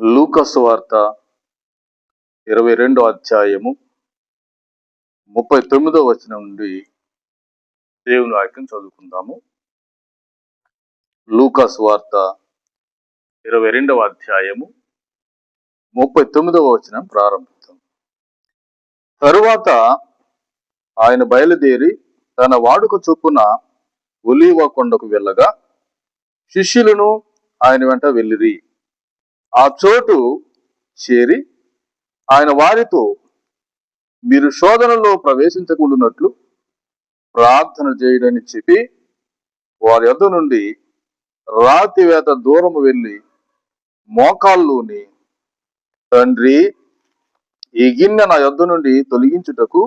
లూకసు వార్త ఇరవై రెండో అధ్యాయము ముప్పై తొమ్మిదో వచనం నుండి దేవుని వాక్యం చదువుకుందాము. లూకాస్ వార్త ఇరవై రెండవ అధ్యాయము ముప్పై తొమ్మిదవ వచనం ప్రారంభిద్దాం. తరువాత ఆయన బయలుదేరి తన వాడుక చొప్పున ఒలీవ కొండకు వెళ్ళగా శిష్యులను ఆయన వెంట వెళ్ళిరి. ఆ చోటు చేరి ఆయన వారితో మీరు శోధనలో ప్రవేశించకుండానట్లు ప్రార్థన చేయడని చెప్పి వారి యొద్ నుండి రాతివేత దూరము వెళ్ళి మోకాల్లోని తండ్రి ఈ గిన్నె నా యొద్ నుండి తొలగించుటకు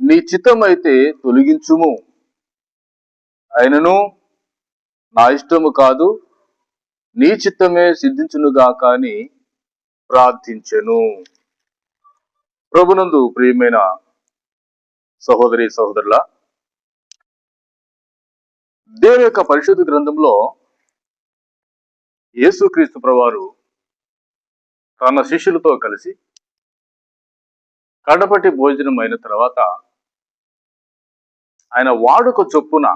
నీ చిత్తమైతే తొలగించుము. అయినను నా ఇష్టము కాదు నీ చిత్తమే సిద్ధించునుగా కానీ ప్రార్థించెను. ప్రభునందు ప్రియమైన సహోదరి సహోదరుల దేవుని యొక్క పరిశుద్ధ గ్రంథంలో యేసుక్రీస్తు ప్రవారు తన శిష్యులతో కలిసి కడపటి భోజనం అయిన తర్వాత ఆయన వాడుక చొప్పున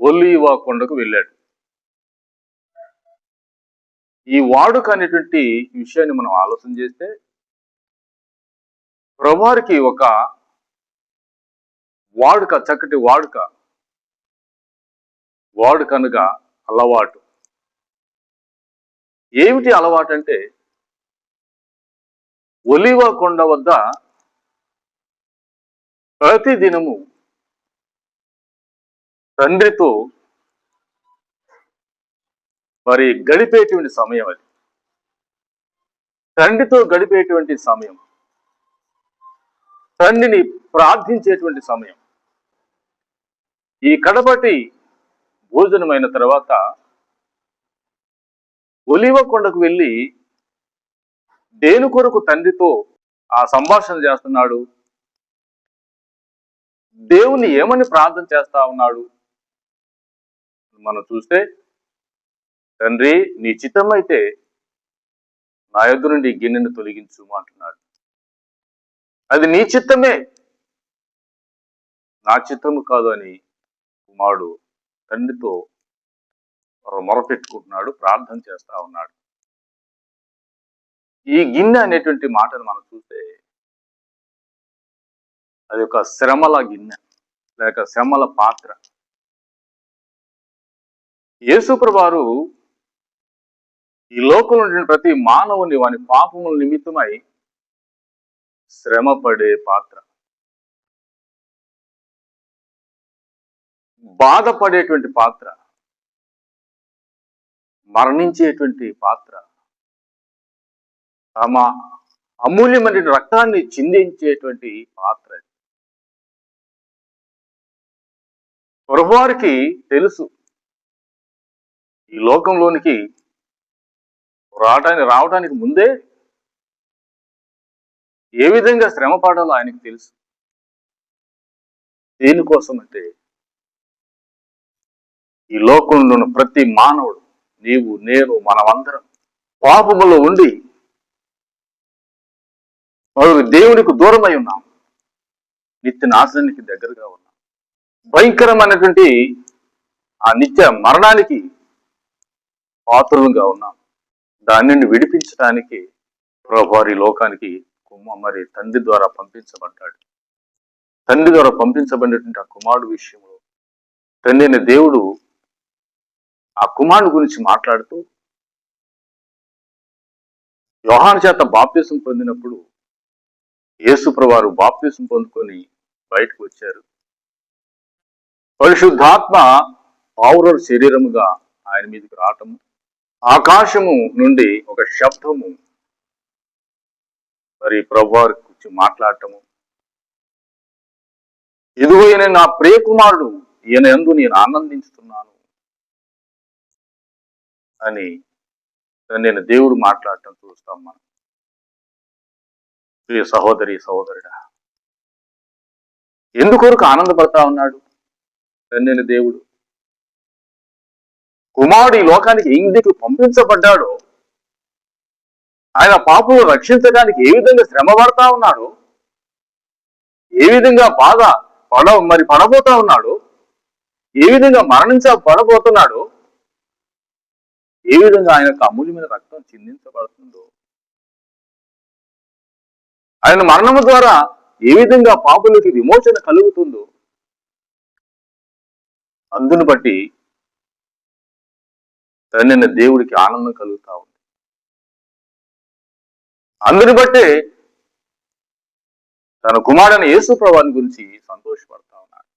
ఒలీవా కొండకు వెళ్ళాడు. ఈ వాడుక అనేటువంటి విషయాన్ని మనం ఆలోచన చేస్తే ప్రభువారికి ఒక వాడుక చక్కటి వాడుక వాడుకనగా అలవాటు. ఏమిటి అలవాటు అంటే ఒలివ కొండ వద్ద ప్రతి దినము తండ్రితో మరి గడిపేటువంటి సమయం అది. తండ్రితో గడిపేటువంటి సమయం. తండ్రిని ప్రార్థించేటువంటి సమయం. ఈ కడపటి భోజనమైన తర్వాత ఒలివ కొండకు వెళ్ళి దేని కొరకు తండ్రితో ఆ సంభాషణ చేస్తున్నాడు? దేవుని ఏమని ప్రార్థన చేస్తా ఉన్నాడు? మనం చూస్తే తండ్రి నీ చిత్తమైతే నా యొద్ నుండి ఈ గిన్నెను తొలగించు అంటున్నాడు. అది నీ చిత్తమే. నా చిత్తము కాదు అని కుమారుడు తండ్రితో మొరపెట్టుకుంటున్నాడు ప్రార్థన చేస్తా ఉన్నాడు. ఈ గిన్నె అనేటువంటి మాటను మనం చూస్తే అది ఒక శ్రమల గిన్నె లేక శ్రమల పాత్ర. యేసుప్రభారు ఈ లోకంలో ప్రతి మానవుని వాని పాపముల నిమిత్తమై శ్రమపడే పాత్ర. బాధపడేటువంటి పాత్ర. మరణించేటువంటి పాత్ర. తమ అమూల్యమైన రక్తాన్ని చిందించేటువంటి పాత్ర ఇది. ప్రభువారికి తెలుసు. ఈ లోకంలోనికి రావటానికి రావడానికి ముందే ఏ విధంగా శ్రమ పడాలో ఆయనకు తెలుసు. దేనికోసం అంటే ఈ లోకంలో ఉన్న ప్రతి మానవుడు నీవు నేను మనమందరం పాపములో ఉండి మరొక దేవునికి దూరమై ఉన్నాం. నిత్య నాశనానికి దగ్గరగా ఉన్నాం. భయంకరమైనటువంటి ఆ నిత్య మరణానికి పాత్రలుగా ఉన్నాం. దానిని విడిపించడానికి వారి లోకానికి కుమ్మ మరి తండ్రి ద్వారా పంపించబడ్డాడు. తండ్రి ద్వారా పంపించబడినటువంటి ఆ కుమారుడు విషయంలో తండ్రి దేవుడు ఆ కుమారుడు గురించి మాట్లాడుతూ యోహాను చేత బాప్యసం పొందినప్పుడు యేసుప్రవారు బాప్యసం పొందుకొని బయటకు వచ్చారు. పరిశుద్ధాత్మ పావుర శరీరముగా ఆయన మీదకి రావటము ఆకాశము నుండి ఒక శబ్దము. మరి ప్రభువారి గురించి మాట్లాడటము. ఇదిగో ఈయన నా ప్రియకుమారుడు ఈయన ఎందు నేను ఆనందించుతున్నాను అని నేను దేవుడు మాట్లాడటం చూస్తాం మనం. ప్రియ సహోదరి సహోదరుడా ఎందుకొరకు ఆనందపడతా ఉన్నాడు? నేను దేవుడు. కుమారుడు ఈ లోకానికి ఎందుకు పంపించబడ్డాడో ఆయన పాపను రక్షించడానికి ఏ విధంగా శ్రమ పడతా ఉన్నాడు ఏ విధంగా బాధ పడ మరి పడబోతా ఉన్నాడు ఏ విధంగా మరణించ పడబోతున్నాడు ఏ విధంగా ఆయన యొక్క అమూల్యమైన రక్తం చిందించబడుతుందో ఆయన మరణము ద్వారా ఏ విధంగా పాపులకి విమోచన కలుగుతుందో అందును బట్టి తండ్రిన దేవుడికి ఆనందం కలుగుతా ఉంది. అందుని బట్టే తన కుమారుని యేసు ప్రభాని గురించి సంతోషపడతా ఉన్నాడు.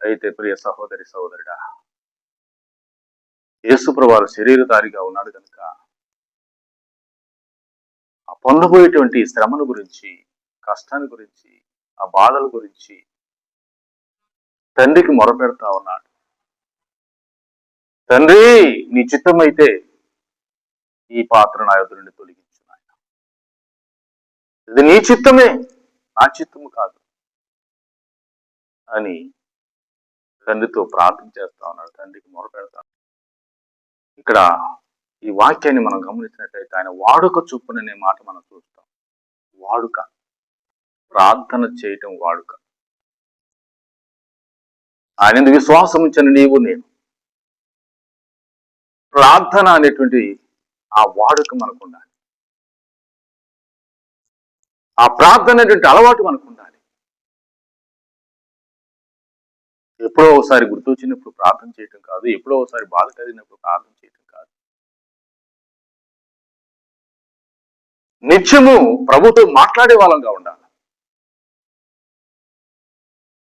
అయితే ప్రియ సహోదరి సహోదరుడా యేసు ప్రభావ శరీరధారిగా ఉన్నాడు కనుక ఆ పొందబోయేటువంటి శ్రమను గురించి కష్టాన్ని గురించి ఆ బాధల గురించి తండ్రికి మొరపెడతా ఉన్నాడు. తండ్రి నీ చిత్తమైతే ఈ పాత్ర నా ఎదురు నుండి తొలగించు నాయన. ఇది నీ చిత్తమే నా చిత్తము కాదు. అని తండ్రితో ప్రార్థన చేస్తా ఉన్నాడు తండ్రికి మొరపెడతా ఇక్కడ ఈ వాక్యాన్ని మనం గమనించినట్లయితే ఆయన వాడుక చొప్పుననే మాట మనం చూస్తాం. వాడుక. ప్రార్థన చేయటం వాడుక. ఆయన ఎందుకు విశ్వాసం ఉంచిన నీవు నేను? ప్రార్థన అనేటువంటి ఆ వాడుక మనకు ఉండాలి. ఆ ప్రార్థన అనేటువంటి అలవాటు మనకు ఉండాలి. ఎప్పుడో ఒకసారి గుర్తొచ్చినప్పుడు ప్రార్థన చేయటం కాదు ఎప్పుడో ఒకసారి బాధ కలిగినప్పుడు ప్రార్థన చేయటం కాదు. నిత్యము ప్రభుతో మాట్లాడే వాళ్ళంగా ఉండాలి.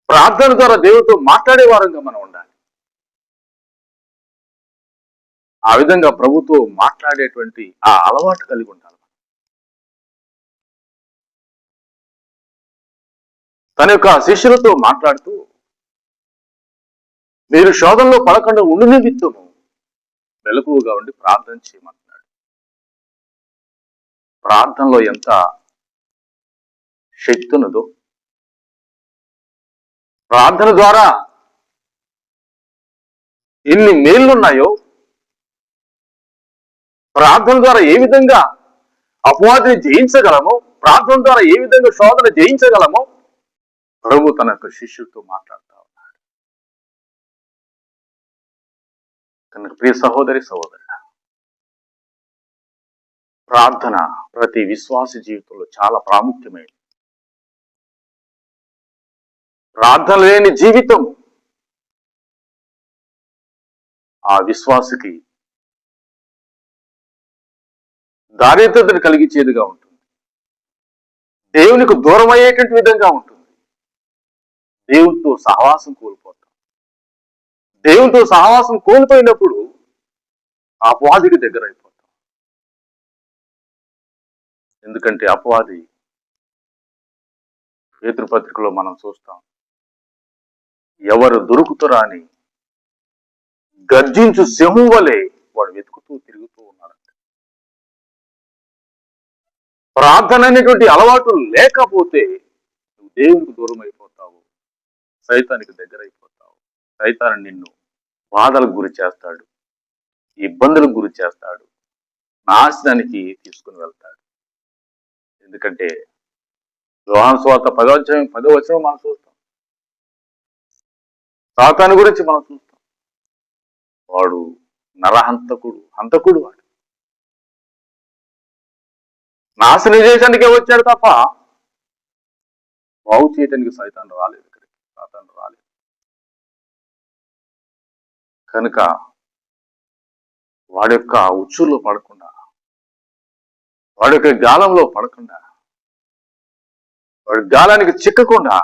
ప్రార్థన ద్వారా దేవుడితో మాట్లాడే వారంగా మనం ఉండాలి. ఆ విధంగా ప్రభుతో మాట్లాడేటువంటి ఆ అలవాటు కలిగి ఉండాలి. తన యొక్క శిష్యులతో మాట్లాడుతూ మీరు శోధనలో పడకుండా ఉండు నిమిత్తము మెలకువగా ఉండి ప్రార్థన చేయమంటున్నాడు ప్రార్థనలో ఎంత శక్తి ఉన్నదో ప్రార్థన ద్వారా ఎన్ని మేళ్ళున్నాయో ప్రార్థన ద్వారా ఏ విధంగా అపవాదిని జయించగలమో ప్రార్థన ద్వారా ఏ విధంగా శోధన జయించగలమో ప్రభు తన యొక్క శిష్యులతో మాట్లాడుతూ ఉన్నాడు. కనుక ప్రియ సహోదరి సహోదరు ప్రార్థన ప్రతి విశ్వాస జీవితంలో చాలా ప్రాముఖ్యమైనది. ప్రార్థన లేని జీవితం ఆ విశ్వాసకి దారిద్రతను కలిగించేదిగా ఉంటుంది. దేవునికి దూరం అయ్యేటువంటి విధంగా ఉంటుంది. దేవునితో సహవాసం కోల్పోతాం. దేవునితో సహవాసం కోల్పోయినప్పుడు అపవాదికి దగ్గర అయిపోతాం ఎందుకంటే అపవాది పేతృపత్రికలో మనం చూస్తాం ఎవరు దొరుకుతురా అని గర్జించు సింహం వలె వాడు వెతుకుతూ తిరుగుతూ ప్రార్థన అనేటువంటి అలవాటు లేకపోతే నువ్వు దేవునికి దూరం అయిపోతావు సైతానికి దగ్గర అయిపోతావు సైతాన్ని నిన్ను బాధలకు గురి చేస్తాడు. ఇబ్బందులకు గురి చేస్తాడు. నాశనానికి తీసుకుని వెళ్తాడు. ఎందుకంటే యోహాను స్వాత పదవచనం పదవచనం మనం చూస్తాం. సాతాను గురించి మనం చూస్తాం. వాడు నరహంతకుడు హంతకుడు వాడు. నాశనం చేయడానికే వచ్చాడు తప్ప బాగు చేయటానికి సైతం రాలేదు ఇక్కడికి. సాతాను రాలేదు. కనుక వాడి యొక్క ఉచ్చుల్లో పడకుండా వాడి యొక్క గాలంలో పడకుండా వాడి గాలానికి చిక్కకుండా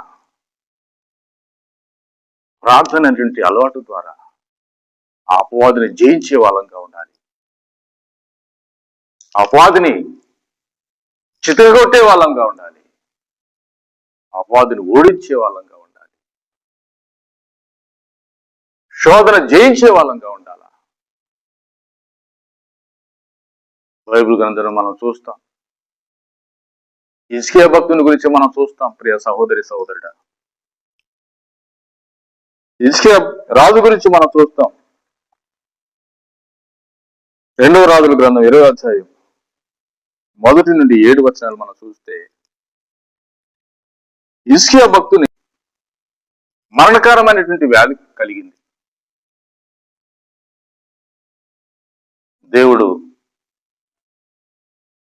ప్రార్థన అనేటువంటి అలవాటు ద్వారా ఆ అపవాదిని జయించే వాళ్ళంగా ఉండాలి. అపవాదిని చితగొట్టే వాళ్ళంగా ఉండాలి. అపవాదిని ఓడించే వాళ్ళంగా ఉండాలి. శోధన జయించే వాళ్ళంగా ఉండాలి? బైబిల్ గ్రంథం మనం చూస్తాం. ఇస్కే భక్తుని గురించి మనం చూస్తాం ప్రియ సహోదరి సహోదరుడ. ఇస్కే రాజు గురించి మనం చూస్తాం. రెండవ రాజుల గ్రంథం ఇరవై అధ్యాయం. మొదటి నుండి ఏడు వచనాలు మనం చూస్తే ఇస్కియా భక్తుని మరణకరమైనటువంటి వ్యాధి కలిగింది. దేవుడు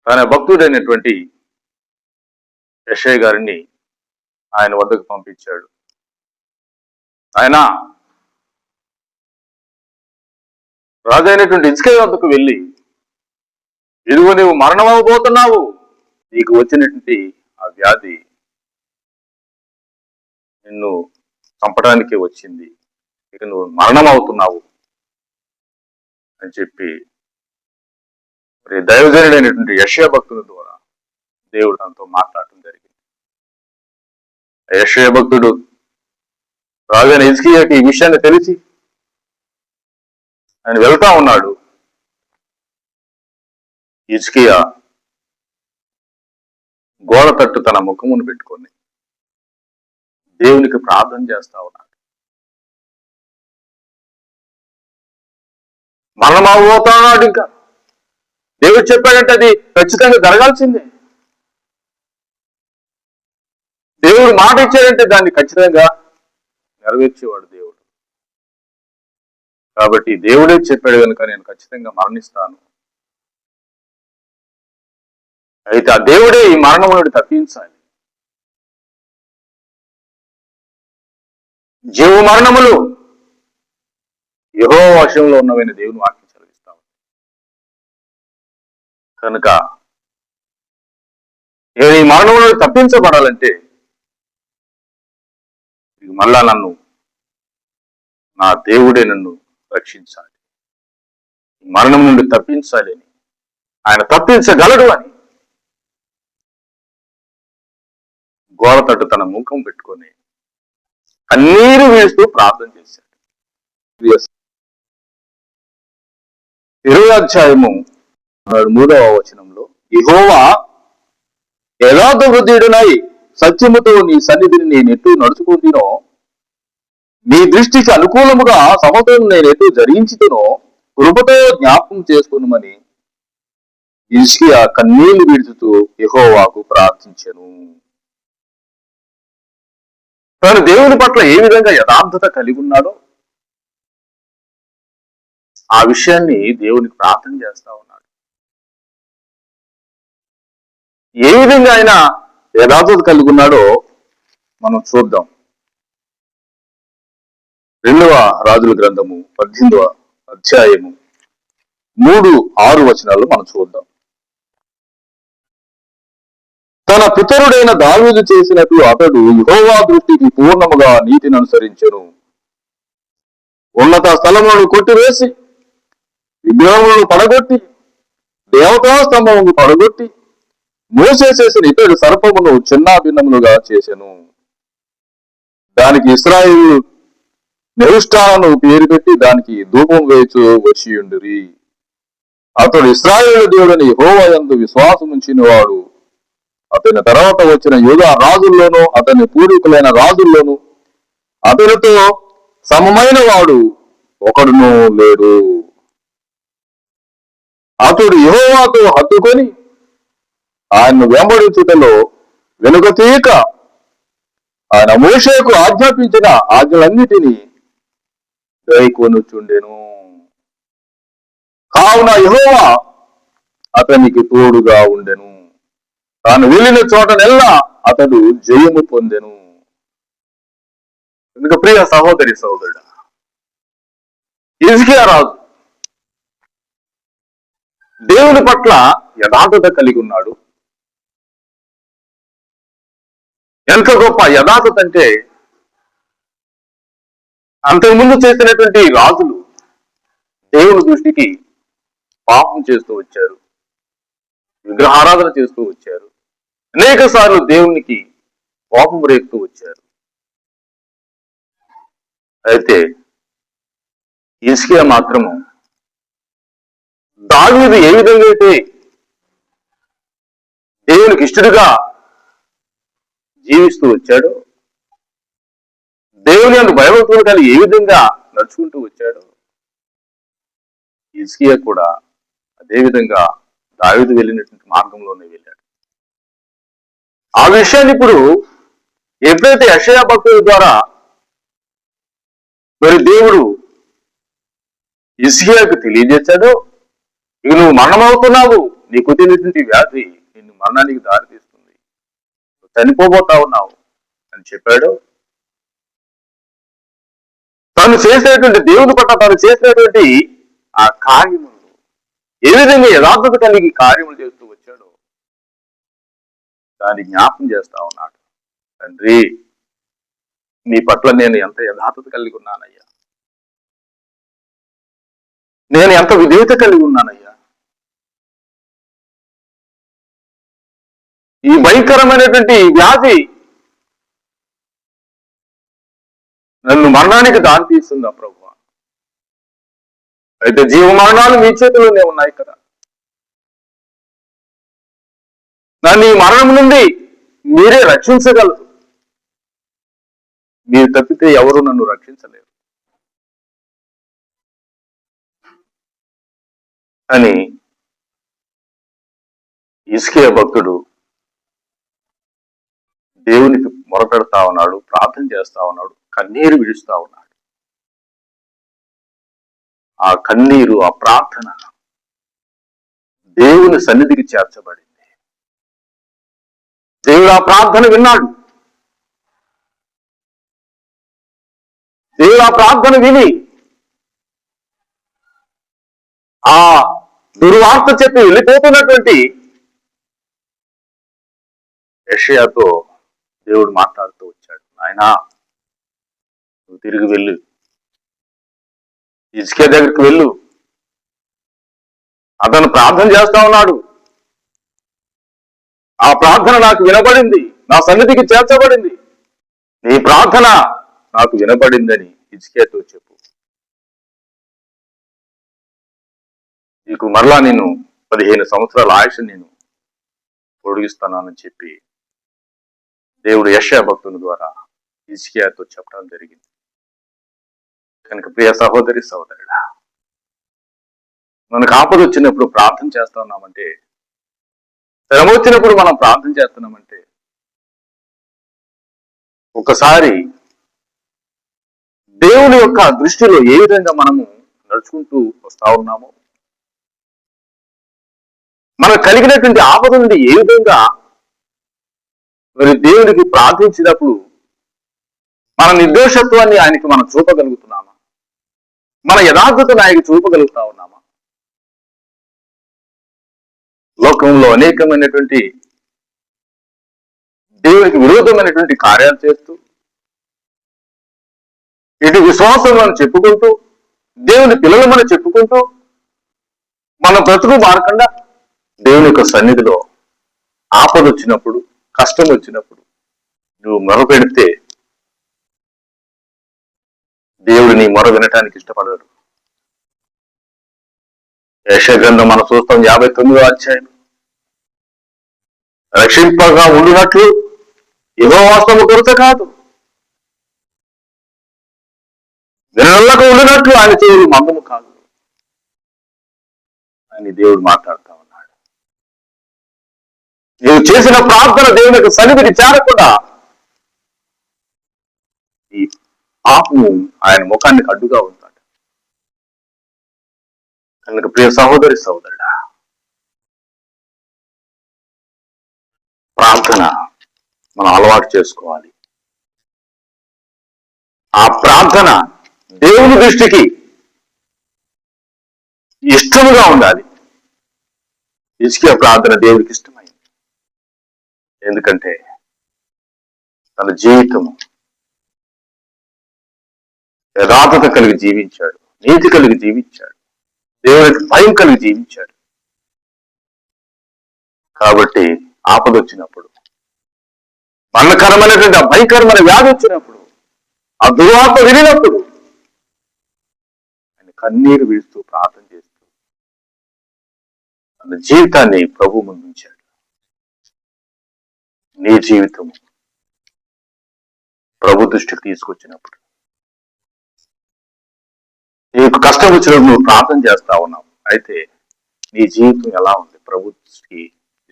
తన భక్తుడైనటువంటి యశయ్య గారిని ఆయన వద్దకు పంపించాడు. ఆయన రాజైనటువంటి ఇజ్కే వద్దకు వెళ్ళి ఇదిగో నీవు మరణమవబోతున్నావు. నీకు వచ్చినటువంటి ఆ వ్యాధి నిన్ను చంపడానికి వచ్చింది. ఇక నువ్వు మరణం అవుతున్నావు అని చెప్పి మరి దైవజనుడైనటువంటి యశయ భక్తుల ద్వారా దేవుడు తనతో మాట్లాడటం జరిగింది. యశయ భక్తుడు రాజైన ఇజ్కియాకి ఈ విషయాన్ని తెలిసి ఆయన వెళ్తా ఉన్నాడు. ఇజ్కియా గోడ తట్టు తన ముఖమును పెట్టుకొని దేవునికి ప్రార్థన చేస్తా ఉన్నాడు. మరణమవుతున్నాడు ఇంకా. దేవుడు చెప్పాడంటే అది ఖచ్చితంగా జరగాల్సిందే. దేవుడు మాట ఇచ్చాడంటే దాన్ని ఖచ్చితంగా నెరవేర్చేవాడు దేవుడు. కాబట్టి దేవుడే చెప్పాడు కనుక నేను ఖచ్చితంగా మరణిస్తాను. అయితే ఆ దేవుడే ఈ మరణం నుండి తప్పించాలి. జీవ మరణములు యహో వశంలో ఉన్నవైన దేవుని వాక్యం చదివిస్తాం కనుక నేను ఈ మరణం నుండి తప్పించబడాలంటే మళ్ళా నన్ను నా దేవుడే నన్ను రక్షించాలి. మరణం నుండి తప్పించాలి ఆయన తప్పించగలడు అని గోడ తట్టు తన ముఖం పెట్టుకొని కన్నీరు వేస్తూ ప్రార్థన చేశాడు. ఇరవై అధ్యాయము మూడవ వచనంలో ఇహోవా యథార్థ వృద్ధుడునై సత్యముతో నీ సన్నిధిని నేను ఎటు నడుచుకుంటునో నీ దృష్టికి అనుకూలముగా సమతను నేను ఎటు జరిగించుతునో కృపతో జ్ఞాపకం చేసుకునమని ఇస్కియా కన్నీళ్ళు విడుచుతూ యహోవాకు ప్రార్థించెను. తాను దేవుని పట్ల ఏ విధంగా యథార్థత కలిగి ఉన్నాడో ఆ విషయాన్ని దేవునికి ప్రార్థన చేస్తా ఉన్నాడు. ఏ విధంగా ఆయన యథార్థత కలిగి ఉన్నాడో మనం చూద్దాం. రెండవ రాజుల గ్రంథము పద్దెనిమిదవ అధ్యాయము మూడు ఆరు వచనాలు మనం చూద్దాం. తన పితరుడైన దావీదు చేసినట్లు అతడు యహోవా దృష్టికి పూర్ణముగా నీతిని అనుసరించెను. ఉన్నత స్థలములను కొట్టివేసి విగ్రహములను పడగొట్టి దేవతా స్తంభమును పడగొట్టి మోసే చేసిన ఇతడు సర్పమును చిన్నాభిన్నములుగా చేసెను. దానికి ఇస్రాయిల్ నెరుష్టాలను పేరు పెట్టి దానికి ధూపం వేచు వచ్చియుండిరి. అతడు ఇస్రాయేల్ దేవుడిని హోవయందు విశ్వాసం ఉంచిన వాడు అతని తర్వాత వచ్చిన యూదా రాజుల్లోనూ అతని పూర్వీకులైన రాజుల్లోనూ అతనితో సమమైన వాడు ఒకడును లేడు. అతడు యెహోవాతో హత్తుకొని ఆయన్ను వెంబడించుటలో వెనుకతీక ఆయన మోషేకు ఆజ్ఞాపించిన ఆజ్ఞలన్నిటినీ గైకొనుచుండెను కావున యెహోవా అతనికి తోడుగా ఉండెను. తాను వెళ్ళిన చోటనెల్లా అతడు జయము పొందెను. ఎందుక ప్రియ సహోదరి సహోదరుడు? ఇజ్కియా రాజు దేవుని పట్ల యథార్థత కలిగి ఉన్నాడు. ఎంత గొప్ప యథార్థత అంటే అంతకుముందు చేసినటువంటి రాజులు దేవుని దృష్టికి పాపం చేస్తూ వచ్చారు. విగ్రహారాధన చేస్తూ వచ్చారు. అనేక సార్లు దేవునికి కోపం రేపుతూ వచ్చారు. అయితే ఇస్కియా మాత్రము దావీదు ఏ విధంగా అయితే దేవునికి ఇష్టడుగా జీవిస్తూ వచ్చాడో దేవుని అందు భయభక్తులు కానీ ఏ విధంగా నడుచుకుంటూ వచ్చాడో ఇస్కియా కూడా అదేవిధంగా దావీదు వెళ్ళినటువంటి మార్గంలోనే వెళ్ళాడు. ఆ విషయాన్ని ఇప్పుడు ఎప్పుడైతే యషయా భక్తుల ద్వారా మరి దేవుడు ఇస్కియాకు తెలియజేశాడో ఇక నువ్వు మరణమవుతున్నావు నీకు తెలియటువంటి వ్యాధి నిన్ను మరణానికి దారి తీస్తుంది నువ్వు చనిపోబోతా ఉన్నావు అని చెప్పాడు. తను చేసినటువంటి దేవుని పట్ల తను చేసినటువంటి ఆ కార్యములు ఏ విధంగా యథార్థత కలిగి కార్యములు చేస్తున్నాడు దాన్ని జ్ఞాపం చేస్తా ఉన్నాడు. తండ్రి నీ పట్ల నేను ఎంత యథార్థత కలిగి ఉన్నానయ్యా. నేను ఎంత విధేయత కలిగి ఉన్నానయ్యా. ఈ భయంకరమైనటువంటి వ్యాధి నన్ను మరణానికి దారి తీస్తుందా ప్రభు అయితే జీవ మరణాలు మీ చేతిలోనే ఉన్నాయి కదా. నన్ను ఈ మరణం నుండి మీరే రక్షించగలరు. మీరు తప్పితే ఎవరు నన్ను రక్షించలేరు. అని ఇస్కే భక్తుడు దేవునికి మొరపెడతా ఉన్నాడు ప్రార్థన చేస్తా ఉన్నాడు కన్నీరు విడుస్తా ఉన్నాడు. ఆ కన్నీరు ఆ ప్రార్థన దేవుని సన్నిధికి చేర్చబడింది. దేవుడు ఆ ప్రార్థన విన్నాడు. దేవుడు ఆ ప్రార్థన విని ఆ దుర్వార్త చెప్పి వెళ్ళిపోతున్నటువంటి యషయాతో దేవుడు మాట్లాడుతూ వచ్చాడు. ఆయన నువ్వు తిరిగి వెళ్ళు. ఇసుకే దగ్గరికి వెళ్ళు. అతను ప్రార్థన చేస్తా ఉన్నాడు. ఆ ప్రార్థన నాకు వినబడింది. నా సన్నిధికి చేర్చబడింది. నీ ప్రార్థన నాకు వినబడిందని ఇసుకేతో చెప్పు. నీకు మరలా నేను పదిహేను సంవత్సరాల ఆయుష నేను పొడిగిస్తున్నానని చెప్పి దేవుడు యశా భక్తుని ద్వారా ఇస్కియాతో చెప్పడం జరిగింది. కనుక ప్రియ సహోదరి సహోదరుడా మనకు ఆపద వచ్చినప్పుడు ప్రార్థన చేస్తా ఉన్నామంటే శ్రమ వచ్చినప్పుడు మనం ప్రార్థన చేస్తున్నామంటే ఒకసారి దేవుని యొక్క దృష్టిలో ఏ విధంగా మనము నడుచుకుంటూ వస్తా ఉన్నామో మనకు కలిగినటువంటి ఆపద నుండి ఏ విధంగా మరి దేవునికి ప్రార్థించినప్పుడు మన నిర్దోషత్వాన్ని ఆయనకి మనం చూపగలుగుతున్నామా? మన యథార్థతను ఆయనకి చూపగలుగుతా ఉన్నామా? లోకంలో అనేకమైనటువంటి దేవునికి విరోధమైనటువంటి కార్యాలు చేస్తూ ఇటు విశ్వాసం మనం చెప్పుకుంటూ దేవుని పిల్లలు మనం చెప్పుకుంటూ మన బ్రతుకు మారకుండా దేవుని యొక్క సన్నిధిలో ఆపద వచ్చినప్పుడు కష్టం వచ్చినప్పుడు నువ్వు మొర పెడితే దేవుడు నీ మొర వినటానికి ఇష్టపడడు. యశగ్రంథం మనం చూస్తాం యాభై తొమ్మిదో అధ్యాయం రక్షింపగా ఉండినట్లు ఏదో వాస్తవం కొరత కాదు. వినలకు ఉండినట్లు ఆయన చెవులు మందము కాదు. అని దేవుడు మాట్లాడుతా ఉన్నాడు. నీవు చేసిన ప్రార్థన దేవునికి సన్నిధికి చేరకుండా ఈ ఆపు ఆయన ముఖానికి అడ్డుగా ఉంటాడు కనుక ప్రియ సహోదరి సహోదరుడా ప్రార్థన మనం అలవాటు చేసుకోవాలి. ఆ ప్రార్థన దేవుని దృష్టికి ఇష్టముగా ఉండాలి. ఇసుకే ప్రార్థన దేవుడికి ఇష్టమైంది. ఎందుకంటే తన జీవితము యథార్థత కలిగి జీవించాడు. నీతి కలిగి జీవించాడు. దేవుడికి భయం కలిగి జీవించాడు. కాబట్టి ఆపద వచ్చినప్పుడు మరణకరమైనటువంటి ఆ భయంకరమైన వ్యాధి వచ్చినప్పుడు ఆ దుర్వార్త వినినప్పుడు ఆయన కన్నీరు విడుస్తూ ప్రార్థన చేస్తూ తన జీవితాన్ని ప్రభు ముందుంచాడు నీ జీవితం ప్రభు దృష్టికి తీసుకొచ్చినప్పుడు. నీకు కష్టం వచ్చినప్పుడు నువ్వు ప్రార్థన చేస్తా ఉన్నావు. అయితే నీ జీవితం ఎలా ఉంది? ప్రభుకి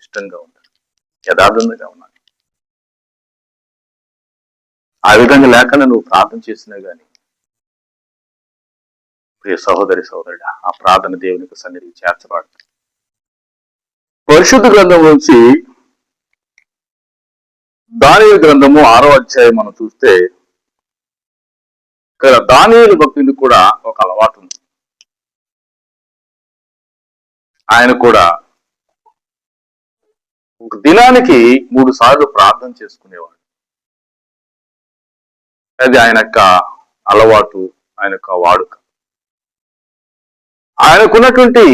ఇష్టంగా ఉంది? యథార్థంగా ఉన్నాను ఆ విధంగా లేకుండా నువ్వు ప్రార్థన చేసినా గాని ప్రియ సహోదరి సహోదరుడు ఆ ప్రార్థన దేవునికి సన్నిధికి చేర్చబడు పరిశుద్ధ గ్రంథం నుంచి దాని గ్రంథము ఆరో అధ్యాయం మనం చూస్తే ఇక్కడ దానియులు భక్తుని కూడా ఒక అలవాటు ఉంది. ఆయన కూడా ఒక దినానికి మూడు సార్లు ప్రార్థన చేసుకునేవాడు. అది ఆయన యొక్క అలవాటు ఆయన యొక్క వాడుక. ఆయనకున్నటువంటి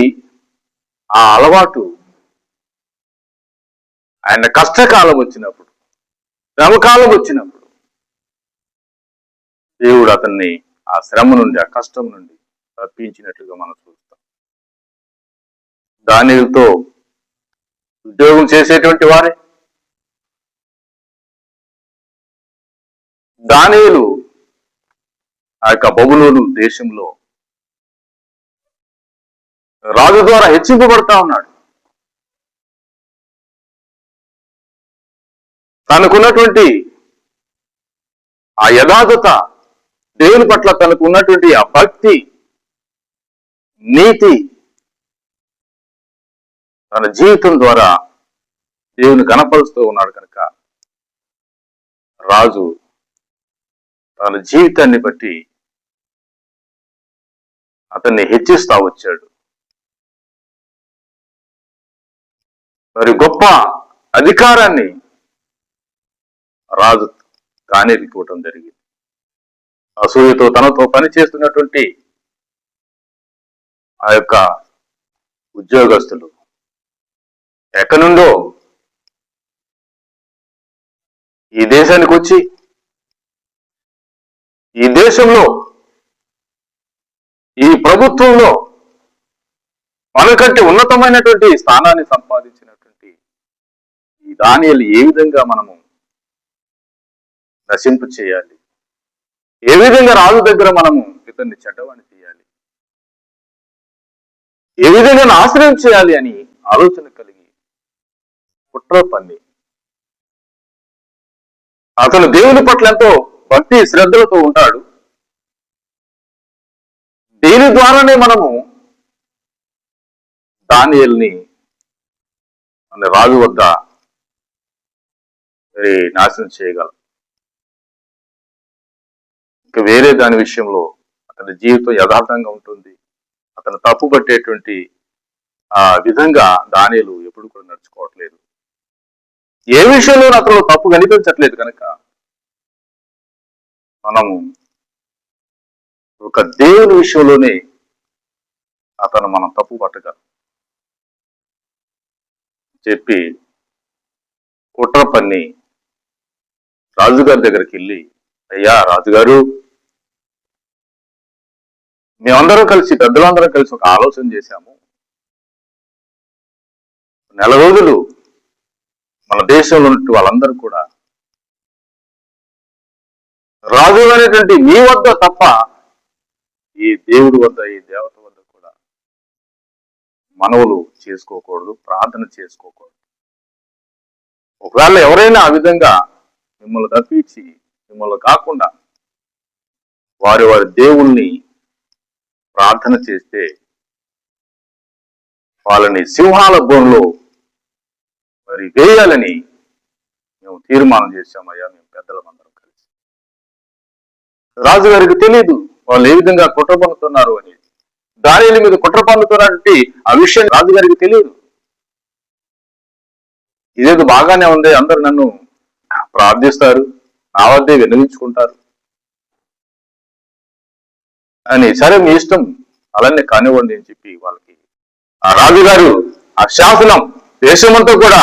ఆ అలవాటు ఆయన కష్టకాలం వచ్చినప్పుడు శ్రమకాలం వచ్చినప్పుడు దేవుడు అతన్ని ఆ శ్రమ నుండి ఆ కష్టం నుండి తప్పించినట్లుగా మనం చూస్తాం. దానితో ఉద్యోగం చేసేటువంటి వారే దానియులు ఆ యొక్క బబులోను దేశంలో రాజు ద్వారా హెచ్చింపబడతా ఉన్నాడు. తనకున్నటువంటి ఆ యథార్థత దేవుని పట్ల తనకు ఉన్నటువంటి ఆ భక్తి నీతి తన జీవితం ద్వారా దేవుని కనపరుస్తూ ఉన్నాడు కనుక రాజు తన జీవితాన్ని బట్టి అతన్ని హెచ్చిస్తా వచ్చాడు. మరి గొప్ప అధికారాన్ని రాజు కానేరికి జరిగింది. అసూయతో తనతో పని చేస్తున్నటువంటి ఆ యొక్క ఉద్యోగస్తులు ఎక్కడి నుండో ఈ దేశానికి వచ్చి ఈ దేశంలో ఈ ప్రభుత్వంలో మనకంటే ఉన్నతమైనటువంటి స్థానాన్ని సంపాదించినటువంటి ఈ దానియలు ఏ విధంగా మనము నశింపు చేయాలి? ఏ విధంగా రాజు దగ్గర మనము ఇతన్ని చెడ్డవాణి చేయాలి? ఏ విధంగా నాశనం చేయాలి అని ఆలోచన కలిగి కుట్ర పంది అతను దేవుని పట్ల ఎంతో భక్తి శ్రద్ధలతో ఉంటాడు. దీని ద్వారానే మనము దానియల్ని మన రాజు వద్ద మరి నాశనం చేయగలం. ఇంకా వేరే దాని విషయంలో అతని జీవితం యథార్థంగా ఉంటుంది. అతను తప్పు పట్టేటువంటి ఆ విధంగా దానిలు ఎప్పుడు కూడా నడుచుకోవట్లేదు. ఏ విషయంలో అతను తప్పు కనిపించట్లేదు కనుక మనము ఒక దేవుని విషయంలోనే అతను మనం తప్పు పట్టగలం. చెప్పి కుట్ర పన్ని రాజుగారి దగ్గరికి వెళ్ళి అయ్యా రాజుగారు మేమందరం కలిసి పెద్దలందరం కలిసి ఒక ఆలోచన చేశాము. నెల రోజులు మన దేశంలో ఉన్నట్టు వాళ్ళందరూ కూడా రాజు అనేటువంటి మీ వద్ద తప్ప ఈ దేవుడి వద్ద ఈ దేవత వద్ద కూడా మనవులు చేసుకోకూడదు ప్రార్థన చేసుకోకూడదు. ఒకవేళ ఎవరైనా ఆ విధంగా మిమ్మల్ని తప్పించి మిమ్మల్ని కాకుండా వారి వారి దేవుణ్ణి ప్రార్థన చేస్తే వాళ్ళని సింహాల బోన్లో మరి వేయాలని మేము తీర్మానం చేశామయ్యా మేము పెద్దలమందరం. రాజుగారికి తెలియదు వాళ్ళు ఏ విధంగా కుట్ర పన్నుతున్నారు అనేది. దానిల మీద కుట్ర పన్నుతున్నటువంటి ఆ విషయం రాజుగారికి తెలియదు ఇదేదో బాగానే ఉంది. అందరు నన్ను ప్రార్థిస్తారు. నా వద్దే విన్నవించుకుంటారు. అని సరే మీ ఇష్టం. అలానే కానివ్వండి అని చెప్పి వాళ్ళకి ఆ రాజుగారు ఆ శాసనం దేశమంతా కూడా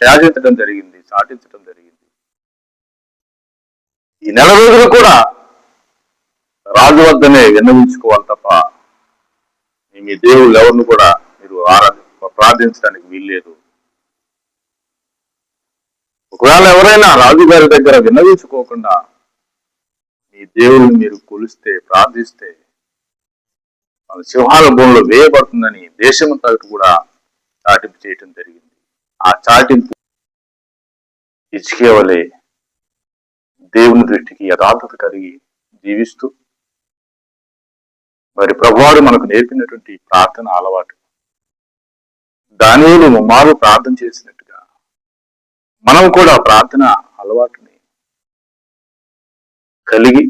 శాసించడం జరిగింది సాటించడం జరిగింది. ఈ నెల రోజులు కూడా రాజు వద్దనే విన్నవించుకోవాలి తప్ప మీ దేవుళ్ళు ఎవరిని కూడా మీరు ఆరాధి ప్రార్థించడానికి వీల్లేదు. ఒకవేళ ఎవరైనా రాజుగారి దగ్గర విన్నవించుకోకుండా మీ దేవుడిని మీరు కొలిస్తే ప్రార్థిస్తే వాళ్ళ సింహాల భూమిలో వేయబడుతుందని దేశమంతా కూడా చాటింపు చేయటం జరిగింది. ఆ చాటింపు ఇచ్చుకేవలే దేవుని దృష్టికి యథార్థత కలిగి జీవిస్తూ మరి ప్రభువాడు మనకు నేర్పినటువంటి ప్రార్థన అలవాటు. దానిలో ముమ్మారు ప్రార్థన చేసినట్టుగా మనం కూడా ప్రార్థన అలవాటుని కలిగి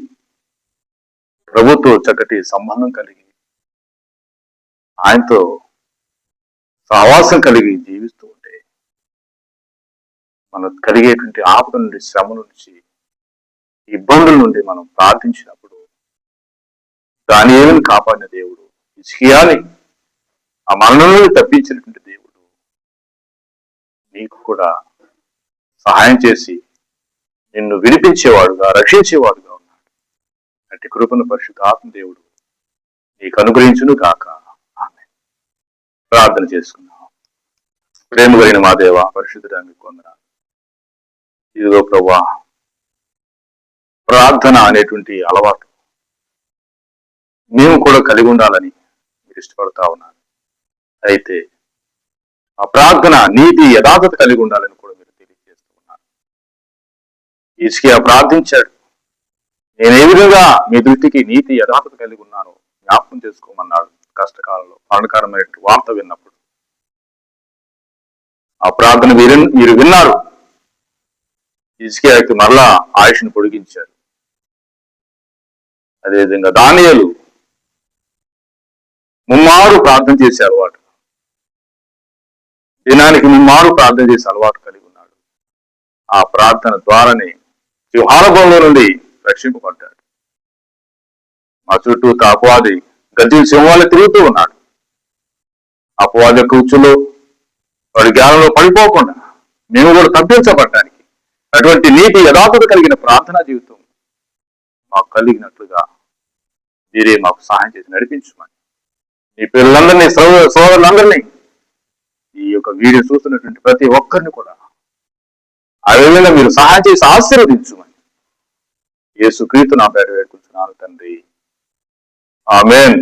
ప్రభుతో చక్కటి సంబంధం కలిగి ఆయనతో సహవాసం కలిగి జీవిస్తూ ఉంటే మనకు కలిగేటువంటి ఆపద నుండి శ్రమ నుంచి ఇబ్బందుల నుండి మనం ప్రార్థించినప్పుడు దాని ఏమని కాపాడిన దేవుడు? ఇస్కియాని ఆ మరణంలో తప్పించినటువంటి దేవుడు. నీకు కూడా సహాయం చేసి నిన్ను విడిపించేవాడుగా రక్షించేవాడుగా ఉన్నాడు. అంటే కృపను పరిశుద్ధాత్మ దేవుడు నీకు అనుగ్రహించును కాక ఆమె ప్రార్థన చేసుకున్నాం ప్రేమ కలిగిన మా దేవ పరిశుద్ధడానికి కొందరాలు ఇదిగో ప్రభా ప్రార్థన అనేటువంటి అలవాటు మేము కూడా కలిగి ఉండాలని మీరు ఇష్టపడతా ఉన్నారు. అయితే ఆ ప్రార్థన నీతి యథార్థత కలిగి ఉండాలని కూడా మీరు తెలియజేస్తూ ఉన్నారు. ఇసుకియా ప్రార్థించాడు. నేను ఏ విధంగా మీ దృష్టికి నీతి యథార్థత కలిగి ఉన్నాను జ్ఞాపకం చేసుకోమన్నాడు. కష్టకాలంలో మరణకరమైన వార్త విన్నప్పుడు. ఆ ప్రార్థన మీరు మీరు విన్నారు. ఇసుకియాకి మరలా ఆయుష్ను పొడిగించారు. అదేవిధంగా దానియలు ముమ్మారు ప్రార్థన చేసే అలవాటు. దినానికి ముమ్మారు ప్రార్థన చేసే అలవాటు కలిగి ఉన్నాడు. ఆ ప్రార్థన ద్వారానే సింహానుభవంలో నుండి రక్షింపబడ్డాడు. మా చుట్టూ అపవాది గది సింహాలు తిరుగుతూ ఉన్నాడు. అపవాది యొక్క ఉచ్చులో వాడి జ్ఞానంలో పడిపోకుండా మేము కూడా తప్పించబడటానికి అటువంటి నీతి యథార్థత కలిగిన ప్రార్థనా జీవితం మాకు కలిగినట్లుగా మీరే మాకు సహాయం చేసి నడిపించమని మీ పిల్లలందరినీ సోదరులందరినీ ఈ యొక్క వీడియో చూస్తున్నటువంటి ప్రతి ఒక్కరిని కూడా ఆ విధంగా మీరు సహాయం చేసి ఆశీర్వదించమని యేసు నా పేరు వేడుకుంటున్నాను తండ్రి. ఆమెన్.